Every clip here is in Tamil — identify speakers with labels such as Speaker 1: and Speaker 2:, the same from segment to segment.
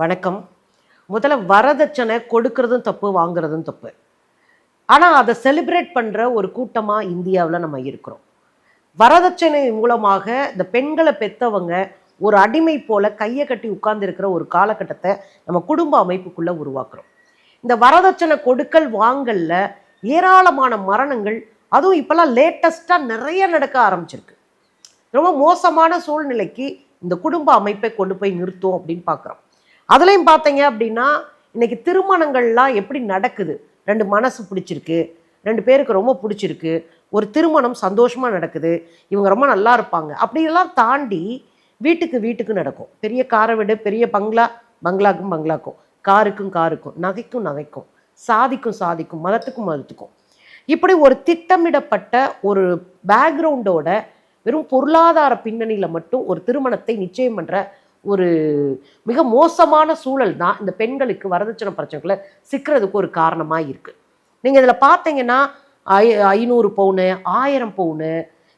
Speaker 1: வணக்கம். முதல்ல வரதட்சணை கொடுக்கறதும் தப்பு வாங்குறதும் தப்பு. ஆனால் அதை செலிப்ரேட் பண்ணுற ஒரு கூட்டமாக இந்தியாவில் நம்ம இருக்கிறோம். வரதட்சணை மூலமாக இந்த பெண்களை பெற்றவங்க ஒரு அடிமை போல கையை கட்டி உட்கார்ந்துருக்கிற ஒரு காலகட்டத்தை நம்ம குடும்ப அமைப்புக்குள்ளே உருவாக்குறோம். இந்த வரதட்சணை கொடுக்கல் வாங்கல்ல ஏராளமான மரணங்கள் அதுவும் இப்போல்லாம் லேட்டஸ்ட்டாக நிறைய நடக்க ஆரம்பிச்சிருக்கு. ரொம்ப மோசமான சூழ்நிலைக்கு இந்த குடும்ப அமைப்பை கொண்டு போய் நிறுத்தும் அப்படின்னு பார்க்குறோம். அதுலேயும் பார்த்தீங்க அப்படின்னா இன்னைக்கு திருமணங்கள்லாம் எப்படி நடக்குது? ரெண்டு மனசு பிடிச்சிருக்கு ரெண்டு பேருக்கு ரொம்ப பிடிச்சிருக்கு ஒரு திருமணம் சந்தோஷமாக நடக்குது இவங்க ரொம்ப நல்லா இருப்பாங்க அப்படியெல்லாம் தாண்டி வீட்டுக்கு வீட்டுக்கு நடக்கும். பெரிய காரை விட பெரிய பங்களா பங்களாக்கும் பங்களாக்கும். காருக்கும் காருக்கும் நகைக்கும் நகைக்கும் சாதிக்கும் சாதிக்கும் மதத்துக்கும் மதத்துக்கும். இப்படி ஒரு திட்டமிடப்பட்ட ஒரு பேக்ரவுண்டோட வெறும் பொருளாதார பின்னணியில் மட்டும் ஒரு திருமணத்தை நிச்சயம் பண்ணுற ஒரு மிக மோசமான சூழல் தான் இந்த பெண்களுக்கு வரதட்சணை பிரச்சனைகளை சிக்கிறதுக்கு ஒரு காரணமாக இருக்குது நீங்கள் இதில் பார்த்தீங்கன்னா ஐ ஐநூறு பவுனு ஆயிரம் பவுனு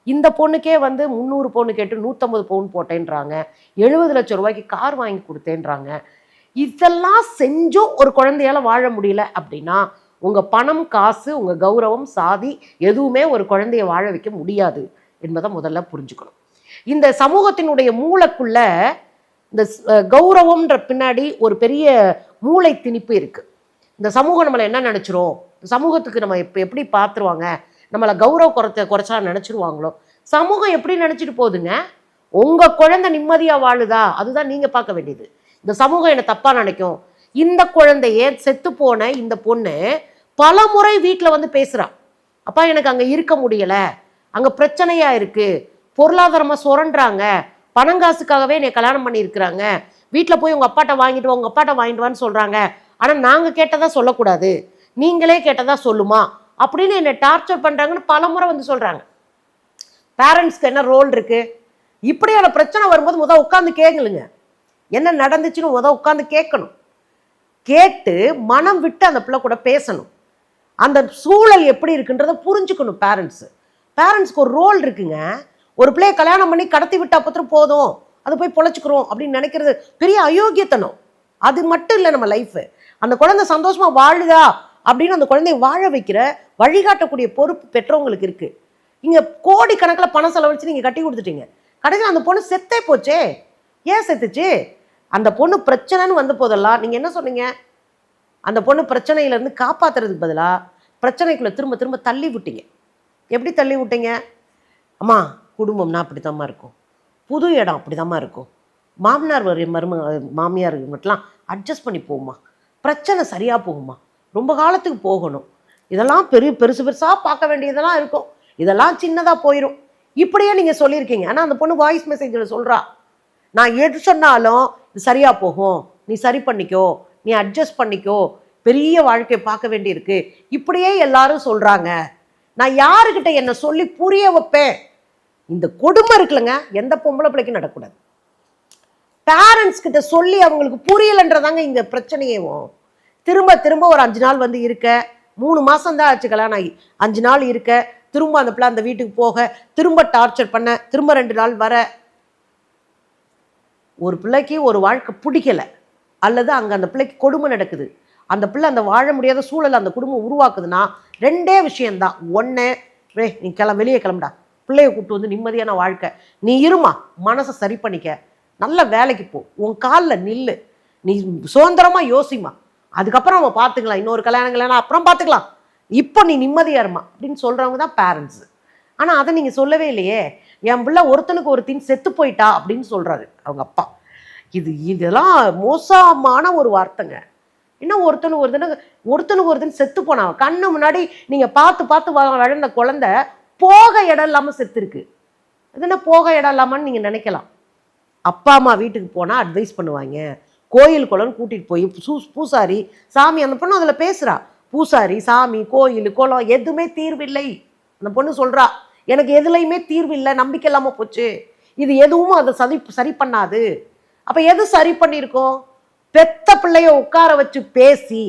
Speaker 1: இந்த பொண்ணுக்கே வந்து முந்நூறு பவுன் கேட்டு நூற்றம்பது பவுன் போட்டேன்றாங்க. எழுபது லட்சம் ரூபாய்க்கு கார் வாங்கி கொடுத்தேன்றாங்க. இதெல்லாம் செஞ்சும் ஒரு குழந்தையால் வாழ முடியல அப்படின்னா உங்கள் பணம் காசு உங்கள் கௌரவம் சாதி எதுவுமே ஒரு குழந்தைய வாழ வைக்க முடியாது என்பதை முதல்ல புரிஞ்சுக்கணும். இந்த சமூகத்தினுடைய மூளைக்குள்ள இந்த கௌரவம்ன்ற பின்னாடி ஒரு பெரிய மூளை திணிப்பு இருக்குது இந்த சமூகம் நம்மளை என்ன நினச்சிரும்? சமூகத்துக்கு நம்ம இப்போ எப்படி பார்த்துருவாங்க நம்மளை கௌரவ குறைச்ச குறைச்சா நினச்சிருவாங்களோ? சமூகம் எப்படி நினச்சிட்டு போகுதுங்க? உங்கள் குழந்தை நிம்மதியாக வாழுதா? அதுதான் நீங்கள் பார்க்க வேண்டியது. இந்த சமூகம் என்னை தப்பாக நினைக்கும். இந்த குழந்தைய செத்து போன இந்த பொண்ணு பல முறை வீட்டில் வந்து பேசுகிறான் அப்பா எனக்கு அங்கே இருக்க முடியலை. அங்கே பிரச்சனையாக இருக்குது பொருளாதாரமாக சுரண்டுறாங்க பணங்காசுக்காகவே என்னை கல்யாணம் பண்ணியிருக்கிறாங்க. வீட்டில் போய் உங்கள் அப்பாட்ட வாங்கிட்டு வா உங்கள் அப்பாட்ட வாங்கிட்டு வான்னு சொல்கிறாங்க ஆனால் நாங்கள் கேட்டதாக சொல்லக்கூடாது. நீங்களே கேட்டதாக சொல்லுமா? அப்படின்னு என்னை டார்ச்சர் பண்ணுறாங்கன்னு பல முறை வந்து சொல்கிறாங்க பேரண்ட்ஸ்க்கு என்ன ரோல் இருக்குது இப்படியான பிரச்சனை வரும்போது முதல் உட்காந்து கேட்கலுங்க என்ன நடந்துச்சுன்னு முதல் உட்காந்து கேட்கணும். கேட்டு மனம் விட்டு அந்த பிள்ளை கூட பேசணும். அந்த சூழல் எப்படி இருக்குன்றதை புரிஞ்சுக்கணும் பேரண்ட்ஸு. பேரண்ட்ஸ்க்கு ஒரு ரோல் இருக்குங்க. ஒரு பிள்ளைய கல்யாணம் பண்ணி கடத்தி விட்டா பத்திரம் போதும். அது போய் பொழைச்சிக்கிறோம் அப்படின்னு நினைக்கிறது பெரிய அயோக்கியத்தனம். அது மட்டும் இல்லை நம்ம லைஃபு அந்த குழந்தை சந்தோஷமா வாழுதா அப்படின்னு அந்த குழந்தைய வாழ வைக்கிற வழிகாட்டக்கூடிய பொறுப்பு பெற்றவங்களுக்கு இருக்கு. இங்க கோடிக்கணக்கில் பணம் செலவழிச்சு நீங்க கட்டி கொடுத்துட்டீங்க. கடைசியில் அந்த பொண்ணு செத்தே போச்சே. ஏன் செத்துச்சு? அந்த பொண்ணு பிரச்சனைன்னு வந்த போதெல்லாம் நீங்க என்ன சொன்னீங்க? அந்த பொண்ணு பிரச்சனையிலேருந்து காப்பாத்துறதுக்கு பதிலாக பிரச்சனைக்குள்ள திரும்ப திரும்ப தள்ளி விட்டீங்க. எப்படி தள்ளி விட்டீங்க? அம்மா குடும்பம்னா அப்படித்தாம்மா இருக்கும். புது இடம் அப்படிதாம்மா இருக்கும். மாமனார் வர மரும மாமியார் மட்டும்லாம் அட்ஜஸ்ட் பண்ணி போகுமா பிரச்சனை சரியாக போகுமா ரொம்ப காலத்துக்கு போகணும். இதெல்லாம் பெரிய பெருசு பெருசாக பார்க்க வேண்டியதெல்லாம் இருக்கும். இதெல்லாம் சின்னதாக போயிடும் இப்படியே நீங்கள் சொல்லியிருக்கீங்க. ஆனால் அந்த பொண்ணு வாய்ஸ் மெசேஜில் சொல்கிறா நான் எது சொன்னாலும் இது சரியாக போகும். நீ சரி பண்ணிக்கோ. நீ அட்ஜஸ்ட் பண்ணிக்கோ. பெரிய வாழ்க்கையை பார்க்க வேண்டியிருக்கு. இப்படியே எல்லாரும் சொல்கிறாங்க நான் யாருக்கிட்ட என்னை சொல்லி புரிய வைப்பேன்? இந்த கொடுமை இருக்குல்லங்க எந்த பொம்பளை பிள்ளைக்கும் நடக்கூடாது. பேரண்ட்ஸ் கிட்ட சொல்லி அவங்களுக்கு புரியலன்றதாங்க இங்கே பிரச்சனையேவும். திரும்ப திரும்ப ஒரு அஞ்சு நாள் வந்து இருக்க மூணு மாதம் தான் ஆச்சு கல்யாணம் ஆகி. அஞ்சு நாள் இருக்க திரும்ப அந்த பிள்ளை அந்த வீட்டுக்கு போக திரும்ப டார்ச்சர் பண்ண திரும்ப ரெண்டு நாள் வர. ஒரு பிள்ளைக்கு ஒரு வாழ்க்கை பிடிக்கல அல்லது அங்கே அந்த பிள்ளைக்கு கொடுமை நடக்குது. அந்த பிள்ளை அந்த வாழ முடியாத சூழல் அந்த குடும்பம் உருவாக்குதுன்னா ரெண்டே விஷயம்தான். ஒன்று ரே நீ கிளம்ப வெளியே கிளம்புடா. பிள்ளைய கூப்பிட்டு வந்து நிம்மதியான வாழ்க்கை. நீ இருமா மனசை சரி பண்ணிக்க. நல்ல வேலைக்கு போ. உன் காலில் நில்லு. நீ சுதந்திரமாக யோசிமா அதுக்கப்புறம் நம்ம பார்த்துக்கலாம். இன்னொரு கல்யாணம் கல்யாணம் அப்புறம் பார்த்துக்கலாம். இப்போ நீ நிம்மதியாக இருமா. அப்படின்னு சொல்கிறவங்க தான் பேரண்ட்ஸு ஆனால் அதை நீங்கள் சொல்லவே இல்லையே. என் பிள்ளை ஒருத்தனுக்கு ஒருத்தின் செத்து போயிட்டா அப்படின்னு சொல்கிறாரு அவங்க அப்பா. இது இதெல்லாம் மோசமான ஒரு வார்த்தைங்க. என்ன ஒருத்தனுக்கு ஒருத்தனுக்கு ஒருத்தனுக்கு ஒருத்தன் செத்து போனான். கண்ணு முன்னாடி நீங்கள் பார்த்து பார்த்து வ- வளர்ந்த குழந்தை போக இடம் இல்லாமல் செத்துருக்கு அது என்ன போக இடம் இல்லாமன்னு நீங்கள் நினைக்கலாம். அப்பா அம்மா வீட்டுக்கு போனால் அட்வைஸ் பண்ணுவாங்க. கோயில் குளம்னு கூட்டிகிட்டு போய் சூ பூசாரி சாமி அந்த பொண்ணு அதில் பேசுகிறா பூசாரி சாமி கோயில் குளம் எதுவுமே தீர்வில்லை. அந்த பொண்ணு சொல்கிறா எனக்கு எதுலையுமே தீர்வு இல்லை நம்பிக்கை இல்லாமல் போச்சு. இது எதுவும் அதை சரி சரி பண்ணாது. அப்போ எது சரி பண்ணியிருக்கோம்? பெத்த பிள்ளைய உட்கார வச்சு பேசி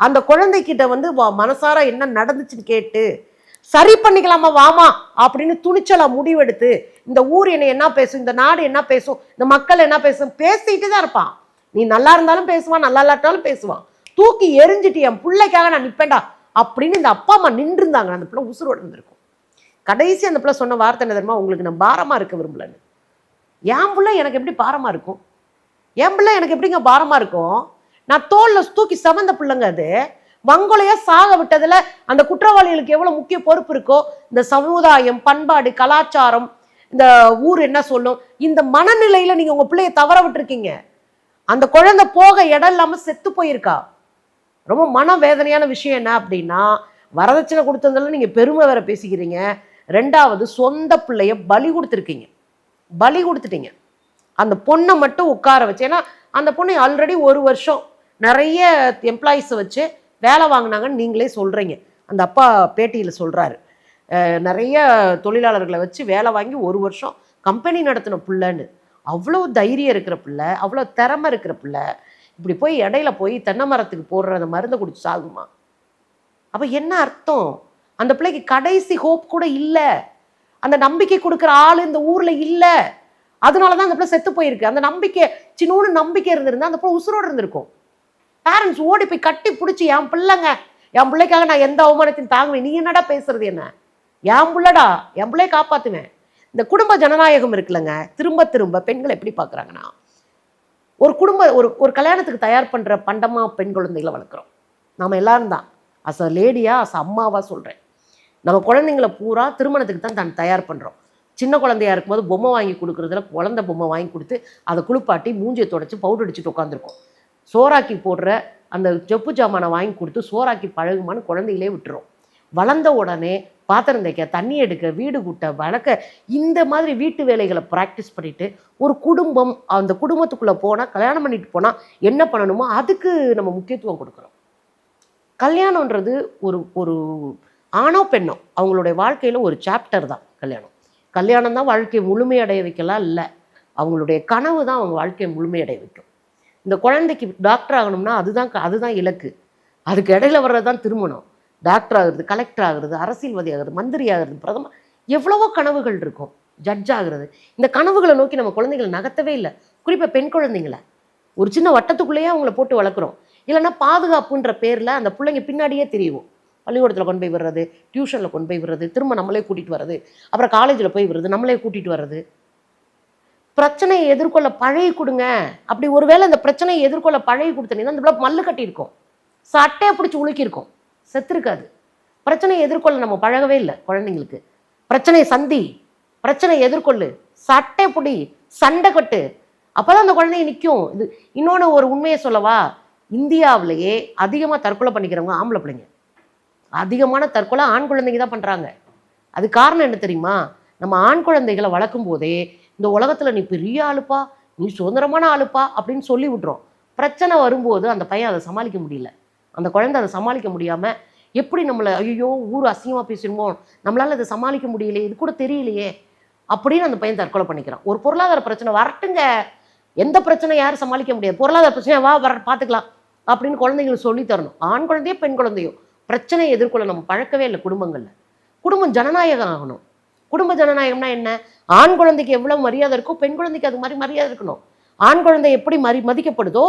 Speaker 1: அந்த குழந்தைக்கிட்ட வந்து மனசார என்ன நடந்துச்சுன்னு கேட்டு சரி பண்ணிக்கலாமா வாமா அப்படின்னு துணிச்சலா முடிவெடுத்து இந்த ஊர் என்னை என்ன பேசும் இந்த நாடு என்ன பேசும் இந்த மக்கள் என்ன பேசும் பேசிட்டு தான் இருப்பான். நீ நல்லா இருந்தாலும் பேசுவான் நல்லா இல்லாட்டாலும் பேசுவான். தூக்கி எரிஞ்சிட்டு என் பிள்ளைக்காக நான் நிப்பேன்டா அப்படின்னு இந்த அப்பா அம்மா நின்றுருந்தாங்க. அந்த பிள்ளை உசுறு உடந்திருக்கும் கடைசி அந்த பிள்ளை சொன்ன வார்த்தை என்ன தெரியுமா? உங்களுக்கு நான் பாரமாக இருக்க விரும்பலன்னு. என் பிள்ளை எனக்கு எப்படி பாரமா இருக்கும்? என் பிள்ளை எனக்கு எப்படிங்க பாரமா இருக்கும்? நான் தோல்ல தூக்கி சமந்த பிள்ளைங்க அது. வங்கொலையா சாக விட்டதுல அந்த குற்றவாளிகளுக்கு எவ்வளவு முக்கிய பொறுப்பு இருக்கோ இந்த சமுதாயம் பண்பாடு கலாச்சாரம் இந்த ஊர் என்ன சொல்லும் இந்த மனநிலையில நீங்க உங்க பிள்ளைய தவற விட்டுருக்கீங்க. அந்த குழந்தை போக இடம் இல்லாம செத்து போயிருக்கா. ரொம்ப மன வேதனையான விஷயம் என்ன அப்படின்னா வரதட்சணை கொடுத்ததுல நீங்க பெருமை வேற பேசிக்கிறீங்க. ரெண்டாவது சொந்த பிள்ளைய பலி கொடுத்துருக்கீங்க. பலி கொடுத்துட்டீங்க. அந்த பொண்ணை மட்டும் உட்கார வச்சு ஏன்னா அந்த பொண்ணை ஆல்ரெடி ஒரு வருஷம் நிறைய எம்ப்ளாயிஸை வச்சு வேலை வாங்கினாங்கன்னு நீங்களே சொல்கிறீங்க அந்த அப்பா பேட்டியில் சொல்கிறாரு நிறைய தொழிலாளர்களை வச்சு வேலை வாங்கி ஒரு வருஷம் கம்பெனி நடத்தின பிள்ளைன்னு. அவ்வளோ தைரியம் இருக்கிற பிள்ளை அவ்வளோ திறமை இருக்கிற பிள்ளை இப்படி போய் இடையில போய் தென்னை மரத்துக்கு போடுற அந்த மருந்தை குடிச்சு சாகுமா? அப்போ என்ன அர்த்தம்? அந்த பிள்ளைக்கு கடைசி ஹோப் கூட இல்லை. அந்த நம்பிக்கை கொடுக்குற ஆள் இந்த ஊரில் இல்லை. அதனால தான் அந்த பிள்ளை செத்து போயிருக்கு. அந்த நம்பிக்கை சின்னோன்னு நம்பிக்கை இருந்திருந்தா அந்த பிள்ளை உசுரோடு இருந்திருக்கும். பேரண்ட்ஸ் ஓடி போய் கட்டி பிடிச்சி என் பிள்ளைங்க என் பிள்ளைக்காக நான் எந்த அவமானத்தையும் தாங்குவேன் நீ என்னடா பேசுறது என்ன? என் பிள்ளைடா என் பிள்ளைய காப்பாத்துவேன். இந்த குடும்ப ஜனநாயகம் இருக்குல்லங்க. திரும்ப திரும்ப பெண்கள் எப்படி பார்க்குறாங்கன்னா ஒரு குடும்ப ஒரு ஒரு கல்யாணத்துக்கு தயார் பண்ணுற பண்டமா பெண் குழந்தைகளை வளர்க்குறோம். நம்ம எல்லாரும் தான். அஸ் அ லேடியா அஸ் அம்மாவா சொல்கிறேன் நம்ம குழந்தைங்கள பூரா திருமணத்துக்கு தான் தான் தயார் பண்ணுறோம் சின்ன குழந்தையா இருக்கும்போது பொம்மை வாங்கி கொடுக்குறதுல குழந்தை பொம்மை வாங்கி கொடுத்து அதை குளிப்பாட்டி மூஞ்சியை தொடச்சி பவுடர் அடிச்சுட்டு உட்காந்துருக்கோம் சோறாக்கி போடுற அந்த செப்பு ஜாமானை வாங்கி கொடுத்து சோறாக்கி பழகுமான்னு குழந்தைகளே விட்டுரும். வளர்ந்த உடனே பாத்திரம் தைக்க தண்ணி எடுக்க வீடு கூட்ட வளர்க்க இந்த மாதிரி வீட்டு வேலைகளை ப்ராக்டிஸ் பண்ணிட்டு ஒரு குடும்பம் அந்த குடும்பத்துக்குள்ளே போனால் கல்யாணம் பண்ணிட்டு போனால் என்ன பண்ணணுமோ அதுக்கு நம்ம முக்கியத்துவம் கொடுக்குறோம் கல்யாணன்றது ஒரு ஒரு ஆணோ பெண்ணோ அவங்களுடைய வாழ்க்கையில் ஒரு சாப்டர் தான் கல்யாணம். கல்யாணம் தான் வாழ்க்கையை முழுமையடைய வைக்கலாம் இல்லை அவங்களுடைய கனவு தான் அவங்க வாழ்க்கையை முழுமையடைய வைக்கும். இந்த குழந்தைக்கு டாக்டர் ஆகணும்னா அதுதான் அதுதான் இலக்கு. அதுக்கு இடையில வர்றது தான் திருமணம். டாக்டர் ஆகுறது கலெக்டர் ஆகுறது அரசியல்வாதி ஆகுறது மந்திரி ஆகுறது பிரதமர் எவ்வளவோ கனவுகள் இருக்கும். ஜட்ஜ் ஆகுறது. இந்த கனவுகளை நோக்கி நம்ம குழந்தைகளை நகர்த்தவே இல்லை. குறிப்பாக பெண் குழந்தைங்கள. ஒரு சின்ன வட்டத்துக்குள்ளேயே அவங்கள போட்டு வளர்க்குறோம். இல்லைன்னா பாதுகாப்புன்ற பேரில் அந்த பிள்ளைங்க பின்னாடியே தெரியும் பள்ளிக்கூடத்தில் கொண்டு போய் விடுறது டியூஷனில் கொண்டு போய் விடுறது திரும்ப நம்மளே கூட்டிகிட்டு வர்றது அப்புறம் காலேஜில் போய் விடுறது நம்மளே கூட்டிகிட்டு வர்றது. பிரச்சனையை எதிர்கொள்ள பழகி கொடுங்க. அப்படி ஒருவேளை அந்த பிரச்சனையை எதிர்கொள்ள பழகி கொடுத்தீங்கன்னா அந்த மல்லு கட்டியிருக்கும். சட்டையை பிடிச்சி உழுக்கியிருக்கோம் செத்துருக்காது. பிரச்சனையை எதிர்கொள்ள நம்ம பழகவே இல்லை குழந்தைங்களுக்கு. பிரச்சனையை சந்தி. பிரச்சனையை எதிர்கொள்ளு. சட்டை பிடி. சண்டை கட்டு. அப்பதான் அந்த குழந்தைங்க நிற்கும் இது இன்னொன்று ஒரு உண்மையை சொல்லவா? இந்தியாவிலேயே அதிகமாக தற்கொலை பண்ணிக்கிறவங்க ஆம்பளை பிள்ளைங்க. அதிகமான தற்கொலை ஆண் குழந்தைங்க தான் பண்ணுறாங்க அது காரணம் என்ன தெரியுமா? நம்ம ஆண் குழந்தைகளை வளர்க்கும் போதே இந்த உலகத்தில் நீ பெரிய ஆளுப்பா நீ சுதந்திரமான ஆளுப்பா அப்படின்னு சொல்லி விட்றோம் பிரச்சனை வரும்போது அந்த பையன் அதை சமாளிக்க முடியல. அந்த குழந்தை அதை சமாளிக்க முடியாமல் எப்படி நம்மளை ஐயோ ஊர் அசிங்கமாக பேசிடுமோ நம்மளால் அதை சமாளிக்க முடியலையே இது கூட தெரியலையே அப்படின்னு அந்த பையன் தற்கொலை பண்ணிக்கிறான். ஒரு பொருளாதார பிரச்சனை வரட்டுங்க. எந்த பிரச்சனை யாரும் சமாளிக்க முடியாது. பொருளாதார பிரச்சனை வா வர பார்த்துக்கலாம் அப்படின்னு குழந்தைங்களுக்கு சொல்லி தரணும். ஆண் குழந்தையோ பெண் குழந்தையோ பிரச்சனையை எதிர்கொள்ள நம்ம பழக்கவே இல்லை குடும்பங்களில். குடும்பம் ஜனநாயகம் ஆகணும். குடும்ப ஜனநாயகம்னா என்ன? ஆண் குழந்தைக்கு எவ்வளவு மரியாதை இருக்கோ பெண் குழந்தைக்கு அது மாதிரி மரியாதை இருக்கணும். ஆண் குழந்தை எப்படி மரி மதிக்கப்படுதோ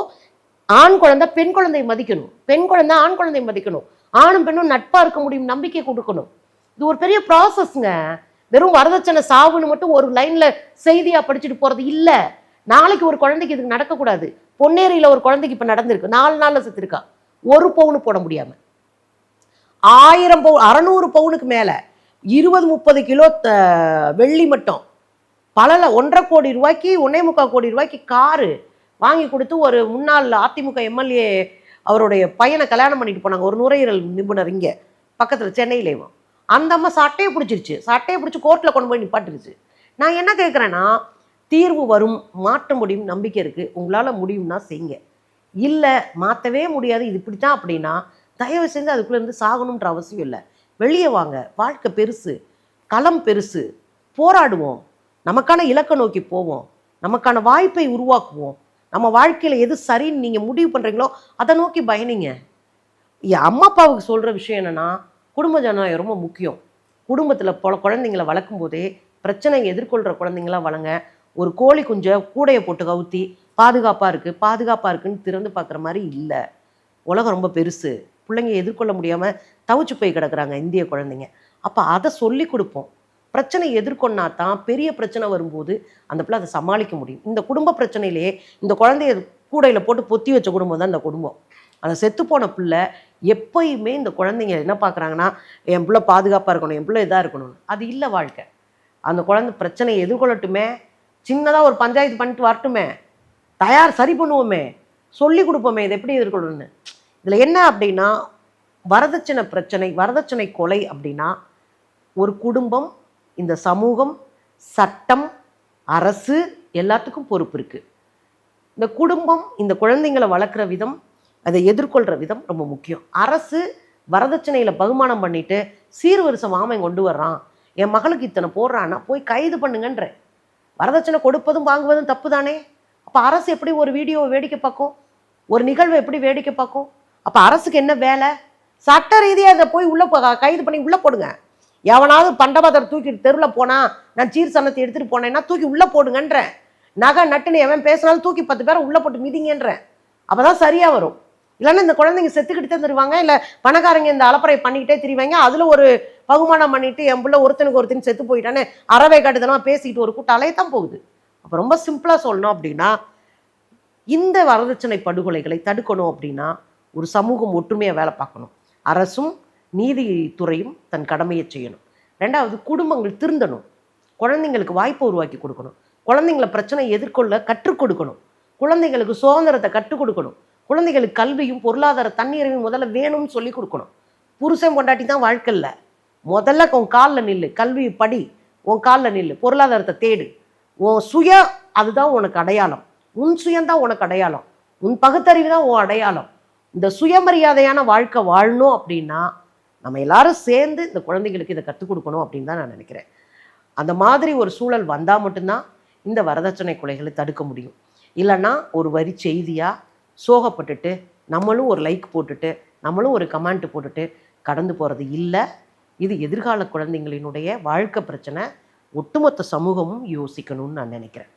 Speaker 1: ஆண் குழந்தை பெண் குழந்தையை மதிக்கணும். பெண் குழந்தை ஆண் குழந்தையை மதிக்கணும். ஆணும் பெண்ணும் நட்பா இருக்க முடியும் நம்பிக்கை கொடுக்கணும். இது ஒரு பெரிய ப்ராசஸ்ங்க வெறும் வரதட்சணை சாவுன்னு மட்டும் ஒரு லைன்ல செய்தியா படிச்சுட்டு போறது இல்ல. நாளைக்கு ஒரு குழந்தைக்கு இதுக்கு நடக்கக்கூடாது. பொன்னேரியில ஒரு குழந்தைக்கு இப்ப நடந்திருக்கு. நாலு நாள்ல செத்துருக்கா. ஒரு பவுன் போட முடியாம. ஆயிரம் பவுன் அறநூறு பவுனுக்கு மேலே. இருபது முப்பது கிலோ த- வெள்ளி மட்டும். பலல ஒன்றரை கோடி ரூபாய்க்கு ஒன்னே முக்கால் கோடி ரூபாய்க்கு காரு வாங்கி கொடுத்து ஒரு முன்னாள் அதிமுக எம்எல்ஏ அவருடைய பையனை கல்யாணம் பண்ணிட்டு போனாங்க. ஒரு நுரையீரல் நிபுணர் இங்கே பக்கத்தில் சென்னையிலேயும் அந்த அம்மா சட்டையை பிடிச்சிருச்சு. சட்டையை பிடிச்சி கோர்ட்டில் கொண்டு போய் நிப்பாட்டுருச்சு. நான் என்ன கேட்குறேன்னா தீர்வு வரும் மாற்ற முடியும் நம்பிக்கை இருக்குது உங்களால் முடியும்னா செய்யுங்க. இல்லை மாற்றவே முடியாது. இது இப்படி தான் அப்படின்னா தயவு செஞ்சு அதுக்குள்ளே இருந்து சாகணுன்ற அவசியம் இல்லை. வெளியே வாங்க. வாழ்க்கை பெருசு களம் பெருசு. போராடுவோம். நமக்கான இலக்கை நோக்கி போவோம். நமக்கான வாய்ப்பை உருவாக்குவோம். நம்ம வாழ்க்கையில் எது சரின்னு நீங்கள் முடிவு பண்ணுறீங்களோ அதை நோக்கி பயணிங்க. என் அம்மா அப்பாவுக்கு சொல்கிற விஷயம் என்னென்னா குடும்ப ஜனநாயகம் ரொம்ப முக்கியம். குடும்பத்தில் போல குழந்தைங்களை வளர்க்கும் போதே பிரச்சனையை எதிர்கொள்கிற குழந்தைங்களாம் வளங்க. ஒரு கோழி குஞ்சை கூடையை போட்டு கவுத்தி பாதுகாப்பாக இருக்குது பாதுகாப்பாக இருக்குன்னு திறந்து பார்க்குற மாதிரி இல்லை. உலகம் ரொம்ப பெருசு. பிள்ளைங்க எதிர்கொள்ள முடியாமல் தவிச்சு போய் கிடக்குறாங்க இந்திய குழந்தைங்க. அப்போ அதை சொல்லி கொடுப்போம். பிரச்சனை எதிர்கொண்டா தான் பெரிய பிரச்சனை வரும்போது அந்த பிள்ளை அதை சமாளிக்க முடியும். இந்த குடும்ப பிரச்சனையிலேயே இந்த குழந்தைய கூடையில் போட்டு பொத்தி வச்ச குடும்பம் தான் இந்த குடும்பம். அந்த செத்துப்போன பிள்ளை எப்பயுமே இந்த குழந்தைங்க என்ன பார்க்குறாங்கன்னா என் பிள்ளை பாதுகாப்பாக இருக்கணும் என் பிள்ளை இதாக இருக்கணும்னு அது இல்லை வாழ்க்கை. அந்த குழந்தை பிரச்சனையை எதிர்கொள்ளட்டுமே சின்னதாக ஒரு பஞ்சாயத்து பண்ணிட்டு வரட்டுமே தயார் சரி பண்ணுவோமே சொல்லி கொடுப்போமே இதை எப்படி எதிர்கொள்ளணும்னு. இதில் என்ன அப்படின்னா வரதட்சணை பிரச்சனை வரதட்சணை கொலை அப்படின்னா ஒரு குடும்பம் இந்த சமூகம் சட்டம் அரசு எல்லாத்துக்கும் பொறுப்பு இருக்குது இந்த குடும்பம் இந்த குழந்தைங்களை வளர்க்குற விதம் அதை எதிர்கொள்கிற விதம் ரொம்ப முக்கியம். அரசு வரதட்சணையில் பகுமானம் பண்ணிட்டு சீர்வரிசை மாமன் கொண்டு வர்றான். என் மகளுக்கு இத்தனை போடுறான்னா போய் கைது பண்ணுங்கன்றேன். வரதட்சணை கொடுப்பதும் வாங்குவதும் தப்பு தானே அப்போ அரசு எப்படி ஒரு வீடியோவை வேடிக்கை பார்க்கும்? ஒரு நிகழ்வை எப்படி வேடிக்கை பார்க்கும்? அப்போ அரசுக்கு என்ன வேலை? சட்ட ரீதியாக அதை போய் உள்ளே கைது பண்ணி உள்ளே போடுங்க. எவனாவது பண்டபதர் தூக்கிட்டு தெருவில் போனா நான் சீர் சனத்தை எடுத்துகிட்டு போனேன்னா தூக்கி உள்ளே போடுங்கன்றேன் நகை நட்டுன்னு எவன் பேசினாலும் தூக்கி பத்து பேரை உள்ளே போட்டு மிதிங்கன்றேன் அப்போ தான் சரியாக வரும். இல்லைன்னா இந்த குழந்தைங்க செத்துக்கிட்டு தான் தருவாங்க இல்லை பணக்காரங்க இந்த அலப்பறை பண்ணிக்கிட்டே திரிவாங்க அதில் ஒரு பகுமானம் பண்ணிட்டு என் பிள்ளை ஒருத்தனுக்கு ஒருத்தன் செத்து போயிட்டானே அறவை கட்டுதனமாக பேசிக்கிட்டு ஒரு கூட்டம் தான் போகுது. அப்போ ரொம்ப சிம்பிளாக சொல்லணும் அப்படின்னா இந்த வரதட்சணை படுகொலைகளை தடுக்கணும் அப்படின்னா ஒரு சமூகம் ஒற்றுமையாக வேலை பார்க்கணும். அரசும் நீதித்துறையும் தன் கடமையை செய்யணும். ரெண்டாவது குடும்பங்கள் திருந்தணும். குழந்தைங்களுக்கு வாய்ப்பை உருவாக்கி கொடுக்கணும். குழந்தைங்கள பிரச்சனை எதிர்கொள்ள கற்றுக் கொடுக்கணும். குழந்தைங்களுக்கு சுதந்திரத்தை கற்றுக் கொடுக்கணும். குழந்தைகளுக்கு கல்வியும் பொருளாதார தண்ணீரையும் முதல்ல வேணும்னு சொல்லி கொடுக்கணும். புருஷன் கொண்டாட்டி தான் வாழ்க்கை இல்லை முதல்ல உன் காலில் நில்லு. கல்வி படி. உன் காலில் நில்லு. பொருளாதாரத்தை தேடு. உன் சுய அதுதான் உனக்கு அடையாளம். உன் சுயம்தான் உனக்கு அடையாளம். உன் பகுத்தறிவு தான் உன் அடையாளம். இந்த சுயமரியாதையான வாழ்க்கை வாழணும் அப்படின்னா நம்ம எல்லாரும் சேர்ந்து இந்த குழந்தைங்களுக்கு இதை கற்றுக் கொடுக்கணும் அப்படின்னு தான் நான் நினைக்கிறேன். அந்த மாதிரி ஒரு சூழல் வந்தால் மட்டும்தான் இந்த வரதட்சணை கொலைகளை தடுக்க முடியும். இல்லைன்னா ஒரு வரி செய்தியாக சோகப்பட்டுட்டு நம்மளும் ஒரு லைக் போட்டுட்டு நம்மளும் ஒரு கமெண்ட் போட்டுட்டு கடந்து போகிறது இல்லை. இது எதிர்கால குழந்தைங்களினுடைய வாழ்க்கை பிரச்சனை. ஒட்டுமொத்த சமூகமும் யோசிக்கணும்னு நான் நினைக்கிறேன்.